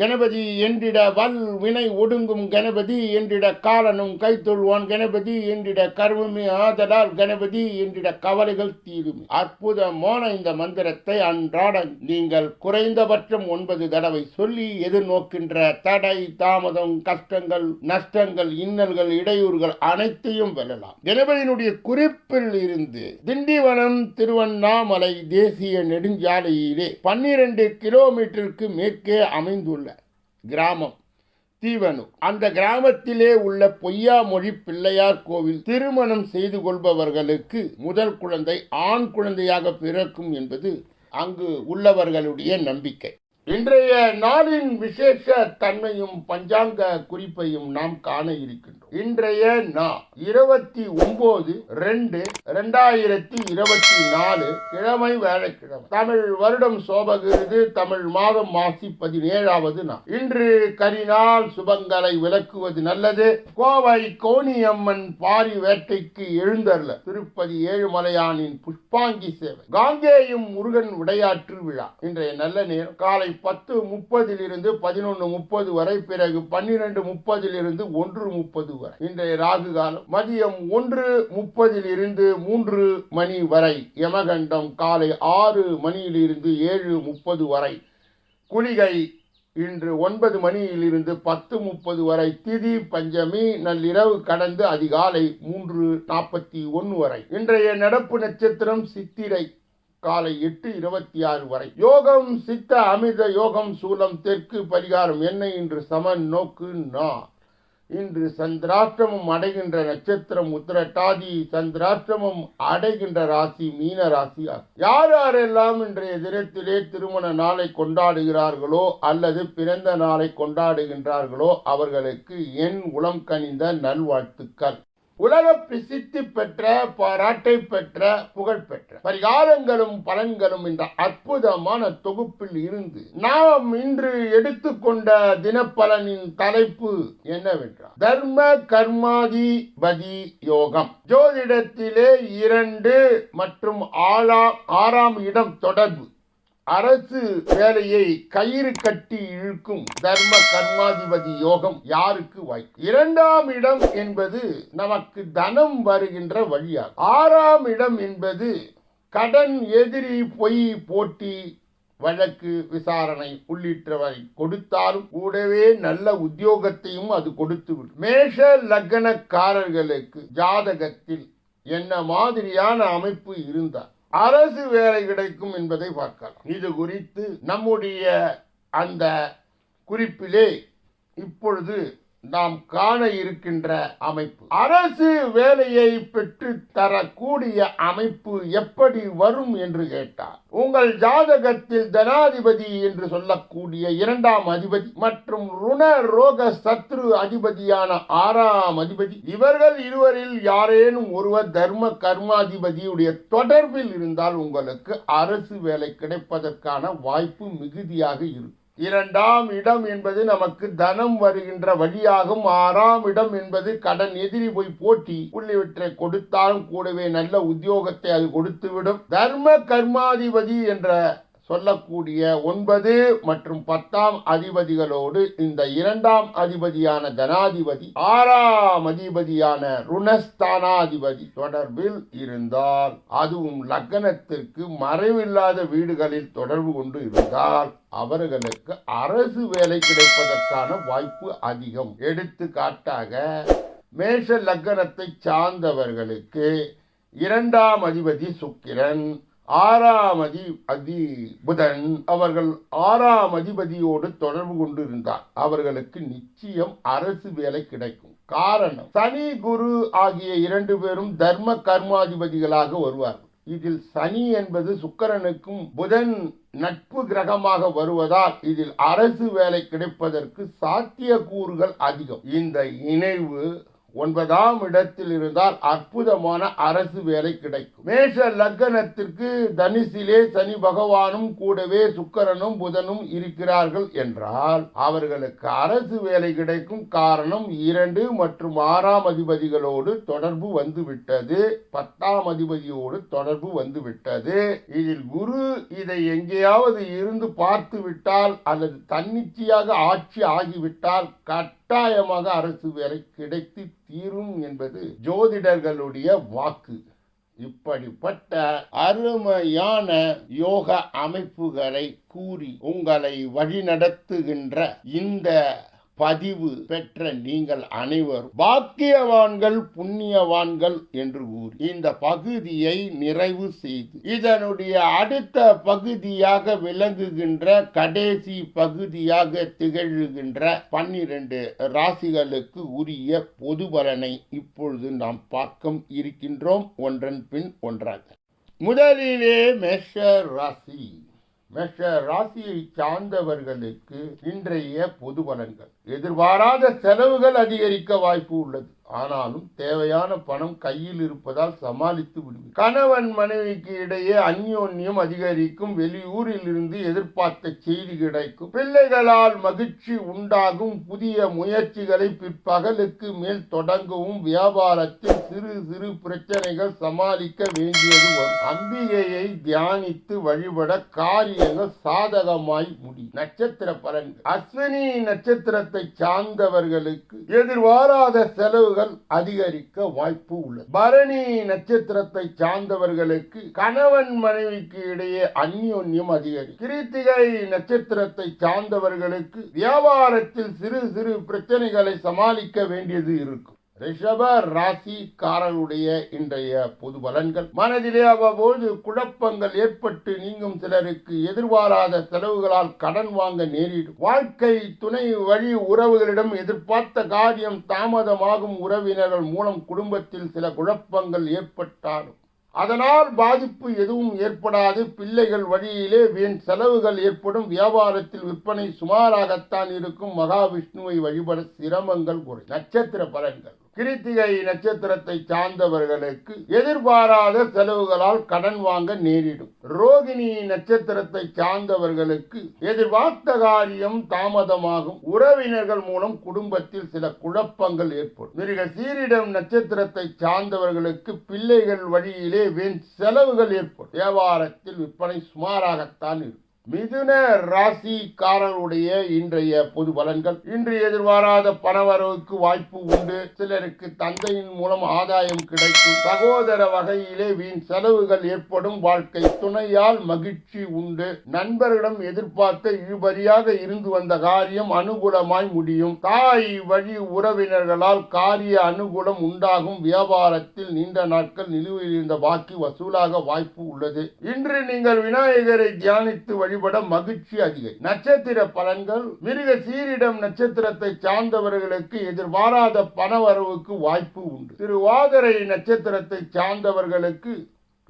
கணபதி என்றிட வல் வினை ஒடுங்கும் கணபதி என்றிட காலனும் கைத்தொழுவான் கணபதி என்றிட கருவுமே ஆதலால் கணபதி என்றிட கவலைகள் தீரும். அற்புதமான இந்த மந்திரத்தை அன்றாட நீங்கள் குறைந்தபட்சம் ஒன்பது தடவை சொல்லி எதிர்நோக்கின்ற தடை தாமதம் கஷ்டங்கள் நஷ்டங்கள் இன்னல்கள் இடையூறுகள் அனைத்தையும் வெல்லலாம். கணபதியினுடைய குறிப்பில் இருந்து திண்டிவனம் திருவண்ணாமலை தேசிய நெடுஞ்சாலையிலே பன்னிரண்டு கிலோமீட்டருக்கு மேற்கே அமைந்துள்ள கிராமம். தீவனு அந்த கிராமத்திலே உள்ள பொய்யாமொழி பிள்ளையார் கோவில் திருமணம் செய்து கொள்பவர்களுக்கு முதல் குழந்தை ஆண் குழந்தையாக பிறக்கும் என்பது அங்கு உள்ளவர்களுடைய நம்பிக்கை. இன்றைய நாளின் விசேஷ தன்மையும் பஞ்சாங்க குறிப்பையும் நாம் காண இருக்கின்றோம். இன்றைய நா இருபத்தி ஒன்பது ரெண்டு ரெண்டாயிரத்தி இருபத்தி நாலு கிழமை வேலைக்கிழமை. தமிழ் வருடம் சோபகிறது தமிழ் மாதம் மாசி பதினேழாவது நாள். இன்று கரிநாள் சுபங்களை விளக்குவது நல்லது. கோவை கோணியம்மன் பாரி வேட்டைக்கு எழுந்தருள திருப்பதி ஏழுமலையானின் புஷ்பாங்கி சேவை. காங்கேயும் முருகன் விளையாட்டு விழா. இன்றைய நல்ல நேரம். காலை பத்து முப்பதிலிருந்து பதினொன்று முப்பது வரை பிறகு பன்னிரண்டு முப்பதிலிருந்து ஒன்று முப்பது வரை. இன்றைய ராகு காலம் மதியம் ஒன்று முப்பதிலிருந்து மூன்று மணி வரை யமகண்டம் காலை ஆறு மணியிலிருந்து ஏழு முப்பது வரை. குளிகை இன்று ஒன்பது மணியிலிருந்து பத்து முப்பது வரை. திதி பஞ்சமி நள்ளிரவு கடந்து அதிகாலை மூன்று நாற்பத்தி ஒன்று வரை. இன்றைய நடப்பு நட்சத்திரம் சித்திரை காலை எட்டு இருபத்தி ஆறு வரை. யோகம் சித்த அமிர்த யோகம் சூலம் தெற்கு பரிகாரம் என்ன இன்று சமன் நோக்கு நா இன்று சந்திராஷ்டமம் அடைகின்ற நட்சத்திரம் உத்திரட்டாதி சந்திராஷ்டிரமம் அடைகின்ற ராசி மீன ராசி யார் யாரெல்லாம் இன்றைய தினத்திலே திருமண நாளை கொண்டாடுகிறார்களோ அல்லது பிறந்த நாளை கொண்டாடுகின்றார்களோ அவர்களுக்கு என் உளம் கனிந்த நல்வாழ்த்துக்கள். உலக பிரசித்தி பெற்ற பாராட்டை பெற்ற புகழ் பெற்ற. பரிகாரங்களும் பலன்களும் இந்த அற்புதமான தொகுப்பில் இருந்து நாம் இன்று எடுத்துக்கொண்ட தினப்பலனின் தலைப்பு என்னவென்றால் தர்ம கர்மாதிபதி யோகம். ஜோதிடத்திலே இரண்டு மற்றும் ஆறாம் இடம் தொடர்பு. அரசு வேலையை கயிறு கட்டி இழுக்கும் தர்ம கர்மாதிபதி யோகம் யாருக்கு வாய்ப்பு? இரண்டாம் இடம் என்பது நமக்கு தனம் வருகின்ற வழியாகும். ஆறாம் இடம் என்பது கடன் எதிரி பொய் போட்டி வழக்கு விசாரணை உள்ளிட்டவை கொடுத்தாலும் கூடவே நல்ல உத்தியோகத்தையும் அது கொடுத்து விடும் மேஷ லக்னக்காரர்களுக்கு ஜாதகத்தில் என்ன மாதிரியான அமைப்பு இருந்தால்? அரசு வேலை கிடைக்கும் என்பதை பார்க்கலாம். இது குறித்து நம்முடைய அந்த குறிப்பிலே இப்பொழுது நாம் காண இருக்கின்ற அமைப்பு. அரசு வேலையை பெற்று தரக்கூடிய அமைப்பு எப்படி வரும் என்று கேட்டார். உங்கள் ஜாதகத்தில் தனாதிபதி என்று சொல்லக்கூடிய இரண்டாம் அதிபதி மற்றும் ருண ரோக சத்ரு அதிபதியான ஆறாம் அதிபதி. இவர்கள் இருவரில் யாரேனும் ஒருவர் தர்ம கர்மாதிபதியுடைய தொடர்பில் இருந்தால் உங்களுக்கு அரசு வேலை கிடைப்பதற்கான வாய்ப்பு மிகுதியாக இருக்கும். இரண்டாம் இடம் என்பது நமக்கு தனம் வருகின்ற வழியாகும். ஆறாம் இடம் என்பது கடன் எதிரி போய் போட்டி உள்ளிவற்றை கொடுத்தாலும் கூடவே நல்ல உத்தியோகத்தை அது கொடுத்துவிடும். தர்ம கர்மாதிபதி என்ற சொல்லக்கூடிய ஒன்பது மற்றும் பத்தாம் அதிபதிகளோடு இந்த இரண்டாம் அதிபதியான தனாதிபதி ஆறாம் அதிபதியான ருணஸ்தானாதிபதி தொடர்பில் இருந்தால் அதுவும் லக்னத்திற்கு மறைவில்லாத வீடுகளில் தொடர்பு கொண்டு இருந்தால் அவர்களுக்கு அரசு வேலை கிடைப்பதற்கான வாய்ப்பு அதிகம். எடுத்துக்காட்டாக மேஷ லக்னத்தை சார்ந்தவர்களுக்கு இரண்டாம் அதிபதி சுக்கிரன் ஆறாம் அதி அதி புதன் அவர்கள் ஆறாம் அதிபதியோடு தொடர்பு கொண்டு இருந்தார் அவர்களுக்கு நிச்சயம் அரசு வேலை கிடைக்கும். காரணம் சனி குரு ஆகிய இரண்டு பேரும் தர்ம கர்மாதிபதிகளாக வருவார்கள். இதில் சனி என்பது சுக்கிரனுக்கும் புதன் நட்பு கிரகமாக வருவதால் இதில் அரசு வேலை கிடைப்பதற்கு சாத்தியக்கூறுகள் அதிகம். இந்த இணைவு ஒன்பதாம் இடத்தில் இருந்தால் அற்புதமான அரசு வேலை கிடைக்கும். மேஷ லக்னத்திற்கு தனுசிலே சனி பகவானும் கூடவே சுக்கரனும் புதனும் இருக்கிறார்கள் என்றால் அவர்களுக்கு அரசு வேலை கிடைக்கும் காரணம் இரண்டு மற்றும் ஆறாம் அதிபதிகளோடு தொடர்பு வந்து விட்டது பத்தாம் அதிபதியோடு தொடர்பு வந்துவிட்டது. இதில் குரு இதை எங்கேயாவது இருந்து பார்த்து விட்டால் அல்லது தன்னிச்சையாக ஆட்சி ஆகிவிட்டால் கட்டாயமாக அரசு வேலை கிடைத்து தீரும் என்பது ஜோதிடர்களுடைய வாக்கு. இப்படிப்பட்ட அருமையான யோக அமைப்புகளை கூறி உங்களை வழிநடத்துகின்ற இந்த பதிவு பெற்ற நீங்கள் அனைவரும் பாக்கியவான்கள் புண்ணியவான்கள் என்று கூறி இந்த பகுதியை நிறைவு செய்து இதனுடைய அடுத்த பகுதியாக விளங்குகின்ற கடைசி பகுதியாக திகழ்கின்ற பன்னிரண்டு ராசிகளுக்கு உரிய பொது பலனை இப்பொழுது நாம் பார்க்க இருக்கின்றோம். ஒன்றன் பின் ஒன்றாக. முதலிலே மேஷ ராசி. மேஷ ராசியை சார்ந்தவர்களுக்கு இன்றைய பொது பலன்கள். எதிர்பாராத செலவுகள் அதிகரிக்க வாய்ப்பு உள்ளது. ஆனாலும் தேவையான பணம் கையில் இருப்பதால் சமாளித்து விடுவேன். கணவன் மனைவிக்கு இடையே அந்யோன்யம் அதிகரிக்கும். வெளியூரில் இருந்து எதிர்பார்த்த செய்தி கிடைக்கும். பிள்ளைகளால் மகிழ்ச்சி உண்டாகும். புதிய முயற்சிகளை பிற்பகலுக்கு மேல் தொடங்கவும் வியாபாரத்தில் சிறு சிறு பிரச்சனைகள் சமாளிக்க வேண்டியது வரும். அம்பிகையை தியானித்து வழிபட காரியங்கள் சாதகமாய் முடியும். நட்சத்திர பலன்கள். அஸ்வினி நட்சத்திரத்தை சார்ந்தவர்களுக்கு எதிர்பாராத செலவுகள் அதிகரிக்க வாய்ப்பு உள்ளது. பரணி நட்சத்திரத்தை சார்ந்தவர்களுக்கு கணவன் மனைவிக்கு இடையே அந்யோன்யம் அதிகரிக்கும். கிருத்திகை நட்சத்திரத்தை சார்ந்தவர்களுக்கு வியாபாரத்தில் சிறு சிறு பிரச்சனைகளை சமாளிக்க வேண்டியது இருக்கும். ரிஷப ராசிக்காரருடைய இன்றைய பொது பலன்கள். மனதிலே அவ்வப்போது குழப்பங்கள் ஏற்பட்டு நீங்கும் சிலருக்கு எதிர்பாராத செலவுகளால் கடன் வாங்க நேரிடும். வாழ்க்கை துணை வழி உறவுகளிடம் எதிர்பார்த்த காரியம் தாமதமாகும் உறவினர்கள் மூலம் குடும்பத்தில் சில குழப்பங்கள் ஏற்பட்டாலும். அதனால் பாதிப்பு எதுவும் ஏற்படாது. பிள்ளைகள் வழியிலே வீண் செலவுகள் ஏற்படும். வியாபாரத்தில் விற்பனை சுமாராகத்தான் இருக்கும். மகாவிஷ்ணுவை வழிபட சிரமங்கள் குறை நட்சத்திர பலன்கள். கிருத்திகை நட்சத்திரத்தை சார்ந்தவர்களுக்கு எதிர்பாராத செலவுகளால் கடன் வாங்க நேரிடும். ரோகிணி நட்சத்திரத்தை சார்ந்தவர்களுக்கு எதிர்பார்த்த காரியம் தாமதமாகும். உறவினர்கள் மூலம் குடும்பத்தில் சில குழப்பங்கள் ஏற்படும். மிருக சீரிடம் நட்சத்திரத்தை சார்ந்தவர்களுக்கு பிள்ளைகள் வழியிலே வீண் செலவுகள் ஏற்படும். வியாபாரத்தில் விற்பனை சுமாராகத்தான் இருக்கும். மிதுன ராசிக்காரருடைய இன்றைய பொது பலன்கள். இன்று எதிர்பாராத பணவரவுக்கு வாய்ப்பு உண்டு. சிலருக்கு தந்தையின் மூலம் ஆதாயம் கிடைக்கும். சகோதர வகையிலே வீண் செலவுகள் ஏற்படும். வாழ்க்கை துணையால் மகிழ்ச்சி உண்டு. நண்பர்களிடம் எதிர்பார்த்த இழுபறியாக இருந்து வந்த காரியம் அனுகூலமாய் முடியும். தாய் வழி உறவினர்களால் காரிய அனுகூலம் உண்டாகும். வியாபாரத்தில் நீண்ட நாட்கள் நிலுவையில் இருந்த பாக்கி வசூலாக வாய்ப்பு உள்ளது. இன்று நீங்கள் விநாயகரை தியானித்து வழிபட மகிழ்ச்சி அதிக நட்சத்திர பலன்கள் மிருக சீரிடம் நட்சத்திரத்தை சார்ந்தவர்களுக்கு எதிர்பாராத பணவரவுக்கு வாய்ப்பு உண்டு. திருவாதிரை நட்சத்திரத்தை சார்ந்தவர்களுக்கு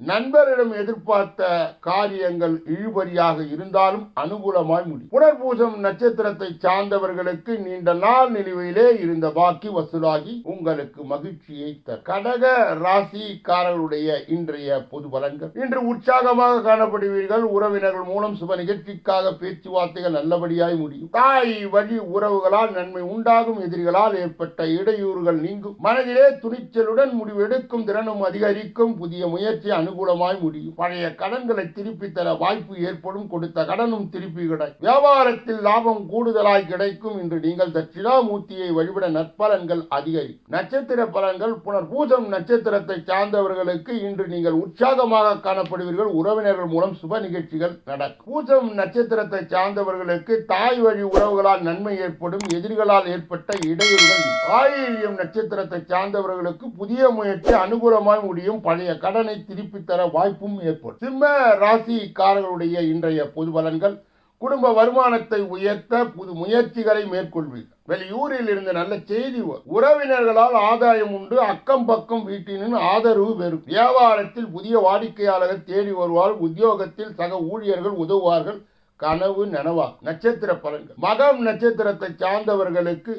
நண்பரிடம் எதிர்பார்த்த காரியங்கள் இழுபறியாக இருந்தாலும் அனுகூலமாய் முடியும். புனர்பூசம் நட்சத்திரத்தை சார்ந்தவர்களுக்கு நீண்ட நாள் நிலுவையிலே இருந்த பாக்கி வசூலாகி உங்களுக்கு மகிழ்ச்சியை தரும். கடக ராசிக்காரர்களுடைய இன்றைய பொது பலன்கள். இன்று உற்சாகமாக காணப்படுவீர்கள். உறவினர்கள் மூலம் சுப நிகழ்ச்சிக்காக பேச்சுவார்த்தைகள் நல்லபடியாய் முடியும். தாய் வழி உறவுகளால் நன்மை உண்டாகும். எதிரிகளால் ஏற்பட்ட இடையூறுகள் நீங்கும். மனதிலே துணிச்சலுடன் முடிவெடுக்கும். திறனும் அதிகரிக்கும். புதிய முயற்சி அனுகூலமாய் முடியும். பழைய கடன்களை திருப்பி தர வாய்ப்பு ஏற்படும். கொடுத்த கடனும் திருப்பி கிடைக்கும் வியாபாரத்தில் லாபம் கூடுதலாய் கிடைக்கும் என்று நீங்கள் தட்சிணாமூர்த்தியை வழிபட நற்பலன்கள் அதிகரிக்கும் நட்சத்திர பலன்கள் புனர் பூஜம் நட்சத்திரத்தை சார்ந்தவர்களுக்கு இன்று நீங்கள் உற்சாகமாக காணப்படுவீர்கள். உறவினர்கள் மூலம் சுப நிகழ்ச்சிகள் நடக்கும். பூஜம் நட்சத்திரத்தை சார்ந்தவர்களுக்கு தாய் வழி உறவுகளால் நன்மை ஏற்படும். எதிரிகளால் ஏற்பட்ட இடையூறுகள். ஆயில்யம் நட்சத்திரத்தை சார்ந்தவர்களுக்கு புதிய முயற்சி அனுகூலமாய் முடியும். பழைய கடனை திருப்பி தர வாய்ப்பும் ஏற்படும். சிம்ம ராசிக்காரர்களுடைய இன்றைய பொது பலன்கள் குடும்ப வருமானத்தை உயர்த்த புது முயற்சிகளை மேற்கொள்வீர்கள். வெளியூரில் இருந்து நல்ல செய்தி உறவினர்களால் ஆதாயம் உண்டு அக்கம் பக்கம் வீட்டினின் ஆதரவு பெறும். வியாபாரத்தில் புதிய வாடிக்கையாளர்கள் தேடி வருவார் உத்தியோகத்தில் சக ஊழியர்கள் உதவுவார்கள் கனவு நனவா நட்சத்திர பலன்கள். மகம் நட்சத்திரத்தை சார்ந்தவர்களுக்கு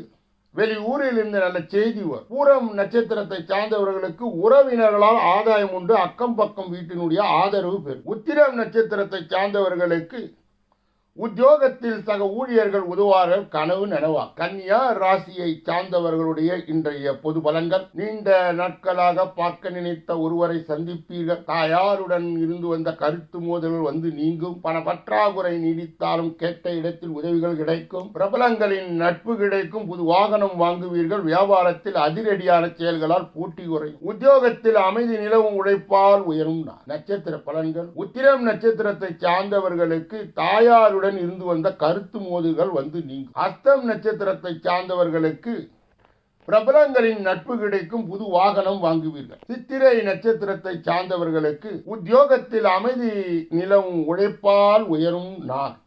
வெளியூரில் இருந்து நல்ல செய்தி வரும். பூரம் நட்சத்திரத்தை சார்ந்தவர்களுக்கு உறவினர்களால் ஆதாயம் உண்டு. அக்கம் பக்கம் வீட்டினுடைய ஆதரவு பெறும். உத்திரம் நட்சத்திரத்தை சார்ந்தவர்களுக்கு உத்தியோகத்தில் சக ஊழியர்கள் உதவார்கள் கனவு நனவா? கன்னியா ராசியை சார்ந்தவர்களுடைய இன்றைய பொது பலன்கள். நீண்ட நாட்களாக பார்க்க நினைத்த ஒருவரை சந்திப்பீர்கள். தாயாருடன் இருந்து வந்த கருத்து மோதல்கள் வந்து நீங்கும். பண பற்றாக்குறை நீடித்தாலும் கேட்ட இடத்தில் உதவிகள் கிடைக்கும். பிரபலங்களின் நட்பு கிடைக்கும். புது வாகனம் வாங்குவீர்கள். வியாபாரத்தில் அதிரடியான செயல்களால் போட்டி குறையும். உத்தியோகத்தில் அமைதி நிலவும் உழைப்பால் உயரும் நட்சத்திர பலன்கள். உத்திரம் நட்சத்திரத்தை சார்ந்தவர்களுக்கு தாயாருடன் இருந்து வந்த கருத்து மோதுகள் வந்து நீங்கும். அஸ்தம் நட்சத்திரத்தை சார்ந்தவர்களுக்கு பிரபலங்களின் நட்பு கிடைக்கும் புது வாகனம் வாங்குவீர்கள். சித்திரை நட்சத்திரத்தை சார்ந்தவர்களுக்கு உத்தியோகத்தில் அமைதி நிலவும் உழைப்பால் உயரும் நான்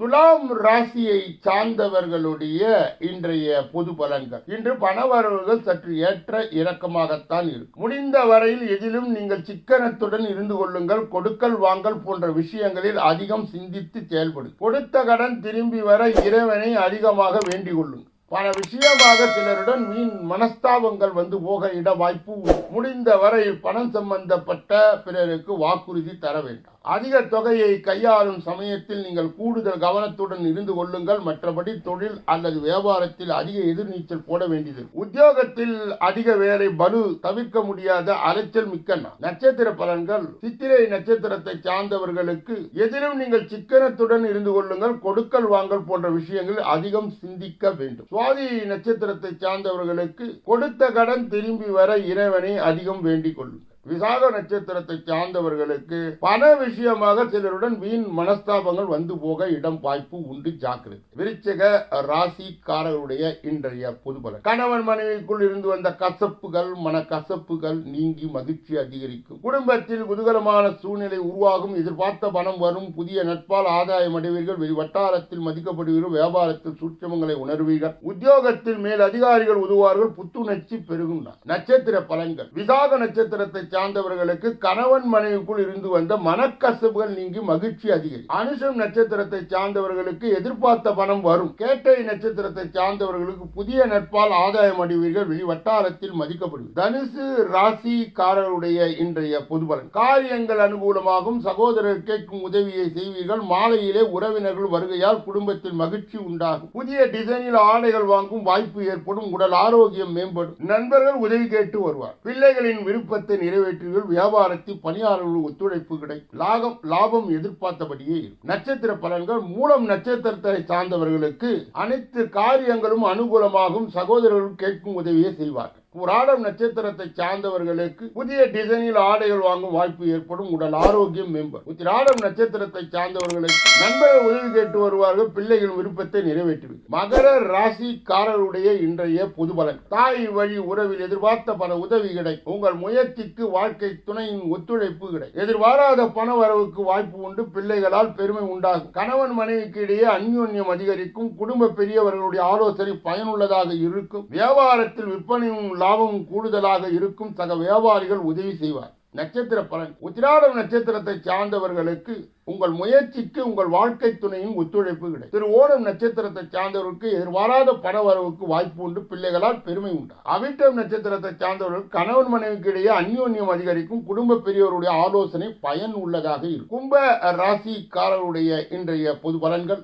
துலாம் ராசியை சார்ந்தவர்களுடைய இன்றைய பொது பலன்கள். இன்று பணவரவுகள் சற்று ஏற்ற இறக்கமாகத்தான் இருக்கும். முடிந்த வரையில் எதிலும் நீங்கள் சிக்கனத்துடன் இருந்து கொள்ளுங்கள். கொடுக்கல் வாங்கல் போன்ற விஷயங்களில் அதிகம் சிந்தித்து செயல்படும் கொடுத்த கடன் திரும்பி வர இறைவனை அதிகமாக வேண்டிக் கொள்ளுங்கள். பல விஷயமாக சிலருடன் மீன் மனஸ்தாபங்கள் வந்து போக இட வாய்ப்பு முடிந்த வரையில் பணம் சம்பந்தப்பட்ட பிறருக்கு வாக்குறுதி தர வேண்டும். அதிக தொகையை கையாளும் சமயத்தில் நீங்கள் கூடுதல் கவனத்துடன் இருந்து கொள்ளுங்கள். மற்றபடி தொழில் அல்லது வியாபாரத்தில் அதிக எதிர்நீச்சல் போட வேண்டியது. உத்தியோகத்தில் அதிக வேலை பலு தவிர்க்க முடியாத அலைச்சல் மிக்க நட்சத்திர பலன்கள். சித்திரை நட்சத்திரத்தை சார்ந்தவர்களுக்கு எதிலும் நீங்கள் சிக்கனத்துடன் இருந்து கொள்ளுங்கள். கொடுக்கல் வாங்கல் போன்ற விஷயங்கள் அதிகம் சிந்திக்க வேண்டும். சுவாதி நட்சத்திரத்தை சார்ந்தவர்களுக்கு கொடுத்த கடன் திரும்பி வர இறைவனை அதிகம் வேண்டிக் கொள்ளுங்கள். விசாக நட்சத்திரத்தை சார்ந்தவர்களுக்கு பண விஷயமாக சிலருடன் வீண் மனஸ்தாபங்கள் வந்து போக இடம் வாய்ப்பு உண்டு. ஜாக்கிரதை. விருச்சக ராசிக்காரர்களுடைய இன்றைய பொதுபலன். கணவன் மனைவிக்குள் இருந்து வந்த கசப்புகள் மன கசப்புகள் நீங்கி மகிழ்ச்சி அதிகரிக்கும். குடும்பத்தில் குதூகலமான சூழ்நிலை உருவாகும். எதிர்பார்த்த பணம் வரும். புதிய நட்பால் ஆதாயம் அடைவீர்கள். வெளி வட்டாரத்தில் மதிக்கப்படுவீர்கள். வியாபாரத்தில் சூட்சமங்களை உணர்வீர்கள். உத்தியோகத்தில் மேல் அதிகாரிகள் உதவுவார்கள். புத்துணர்ச்சி பெருகும். நட்சத்திர பலன்கள். விசாக நட்சத்திரத்தை சார்ந்தவர்களுக்கு கணவன் மனைவிக்குள் இருந்து வந்த மனக்கசப்புகள் நீங்கி மகிழ்ச்சி அதிகரி அனுஷம் நட்சத்திரத்தை சார்ந்தவர்களுக்கு எதிர்பார்த்த பணம் வரும். கேட்டை நட்சத்திரத்தை சார்ந்தவர்களுக்கு புதிய நட்பால் ஆதாயம் அடைவீர்கள். வெளி வட்டாரத்தில் மதிக்கப்படுவீர்கள் தனுசு ராசிக்காரருடைய இன்றைய பொதுபலன் காரியங்கள் அனுகூலமாகும். சகோதரர் கேட்கும் உதவியை செய்வீர்கள். மாலையிலே உறவினர்கள் வருகையால் குடும்பத்தில் மகிழ்ச்சி உண்டாகும். புதிய டிசைனில் ஆடைகள் வாங்கும் வாய்ப்பு ஏற்படும். உடல் ஆரோக்கியம் மேம்படும். நண்பர்கள் உதவி கேட்டு வருவார். பிள்ளைகளின் விருப்பத்தை நிறைவேற்றுவீர்கள் வியாபாரத்தில் பணியாளர்கள் ஒத்துழைப்பு கிடைக்கும் லாபம் லாபம் எதிர்பார்த்தபடியே நட்சத்திர பலன்கள் மூலம் நட்சத்திரத்தை சார்ந்தவர்களுக்கு அனைத்து காரியங்களும் அனுகூலமாகும் சகோதரர்கள் கேட்கும் உதவியை செய்வார்கள். புராடம் நட்சத்திரத்தை சார்ந்தவர்களுக்கு புதிய டிசைனில் ஆடைகள் வாங்கும் வாய்ப்பு ஏற்படும். உடல் ஆரோக்கியம் மேம்படும். உத்திராடம் நட்சத்திரத்தை சார்ந்தவர்களுக்கு நண்பர்கள் உதவி கேட்டு வருவார்கள். பிள்ளைகள் விருப்பத்தை நிறைவேற்றுவீர்கள். மகர ராசிக்காரருடைய இன்றைய பொது பலன். தாய் வழி உறவில் எதிர்பார்த்த பல உதவி கிடைக்கும் உங்கள் முயற்சிக்கு வாழ்க்கை துணையின் ஒத்துழைப்பு கிடைக்கும் எதிர்பாராத பண வரவுக்கு வாய்ப்பு உண்டு. பிள்ளைகளால் பெருமை உண்டாகும். கணவன் மனைவிக்கு இடையே அந்யோன்யம் அதிகரிக்கும். குடும்ப பெரியவர்களுடைய ஆலோசனை பயனுள்ளதாக இருக்கும். வியாபாரத்தில் விற்பனையும் லாபமும் கூடுதலாக இருக்கும். சக வியாபாரிகள் உதவி செய்வார். நட்சத்திர பலன். உத்திராடம் நட்சத்திரத்தை சார்ந்தவர்களுக்கு உங்கள் முயற்சிக்கு உங்கள் வாழ்க்கை துணையின் ஒத்துழைப்பு கிடைக்கும். திரு ஓணம் நட்சத்திரத்தை சார்ந்தவர்களுக்கு எதிர்பாராத பண வரவுக்கு வாய்ப்பு உண்டு. பிள்ளைகளால் பெருமை உண்டு. அவிட்டம் நட்சத்திரத்தை சார்ந்தவர்கள் கணவன் மனைவிக்கு இடையே அந்யோன்யம் அதிகரிக்கும். குடும்ப பெரியவருடைய ஆலோசனை பயன் உள்ளதாக இருக்கும். கும்ப ராசிக்காரருடைய இன்றைய பொது பலன்கள்.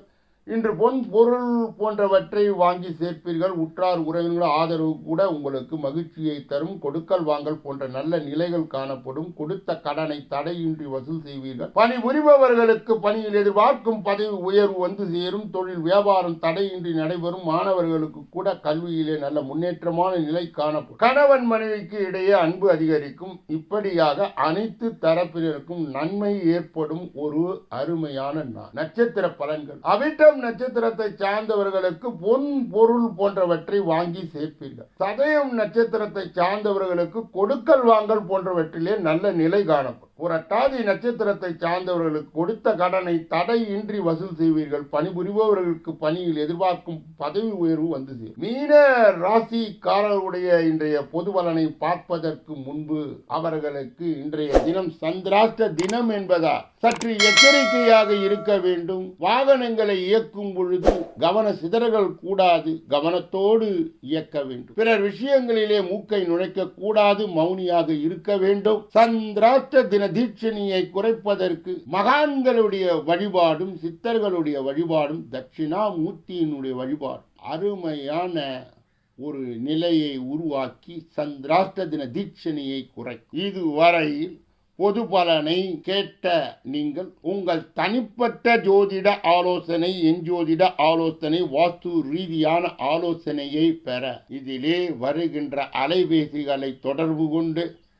இன்று பொன் பொருள் போன்றவற்றை வாங்கி சேர்ப்பீர்கள். உற்றார் உறவினர்கள் ஆதரவு கூட உங்களுக்கு மகிழ்ச்சியை தரும். கொடுக்கல் வாங்கல் போன்ற நல்ல நிலைகள் காணப்படும். கொடுத்த கடனை தடையின்றி வசூல் செய்வீர்கள். பணி புரிபவர்களுக்கு பணியில் எதிர்பார்க்கும் பதவி உயர்வு வந்து சேரும். தொழில் வியாபாரம் தடையின்றி நடைபெறும். மாணவர்களுக்கு கூட கல்வியிலே நல்ல முன்னேற்றமான நிலை காணப்படும். கணவன் மனைவிக்கு இடையே அன்பு அதிகரிக்கும். இப்படியாக அனைத்து தரப்பினருக்கும் நன்மை ஏற்படும் ஒரு அருமையான நட்சத்திர பலன்கள். அவிட்டம் நட்சத்திரத்தை சார்ந்தவர்களுக்கு பொன் பொருள் போன்றவற்றை வாங்கி சேர்ப்பீர்கள். சதயம் நட்சத்திரத்தை சார்ந்தவர்களுக்கு கொடுக்கல் வாங்கல் போன்றவற்றிலே நல்ல நிலை காணப்படும். புரட்டாதி நட்சத்திரத்தை சார்ந்தவர்களுக்கு கொடுத்த கடனை தடையின்றி வசூல் செய்வீர்கள். பணிபுரிபவர்களுக்கு பணியில் எதிர்பார்க்கும் பதவி உயர்வு வந்தது மீன ராசிக்காரர்களுடைய இன்றைய பொது பலனை பார்ப்பதற்கு முன்பு அவர்களுக்கு இன்றைய தினம் சந்திராஷ்ட தினம் என்பதா? சற்று எச்சரிக்கையாக இருக்க வேண்டும். வாகனங்களை இயக்கும் பொழுது கவன சிதறல்கள் கூடாது. கவனத்தோடு இயக்க வேண்டும். பிறர் விஷயங்களிலே மூக்கை நுழைக்க கூடாது. மௌனியாக இருக்க வேண்டும். சந்திராஷ்ட தின தீட்சணியை குறைப்பதற்கு மகான்களுடைய வழிபாடும் சித்தர்களுடைய வழிபாடும் தட்சிணாமூர்த்தியினுடைய வழிபாடு அருமையான ஒரு நிலையை உருவாக்கி சந்திராஷ்ட தின தீட்சணியை குறை இதுவரையில் பொது பலனை கேட்ட நீங்கள் உங்கள் தனிப்பட்ட ஜோதிட ஆலோசனை என் ஜோதிட ஆலோசனை வாஸ்து ரீதியான ஆலோசனையை பெற இதிலே வருகின்ற அலைபேசிகளை தொடர்பு கொண்டு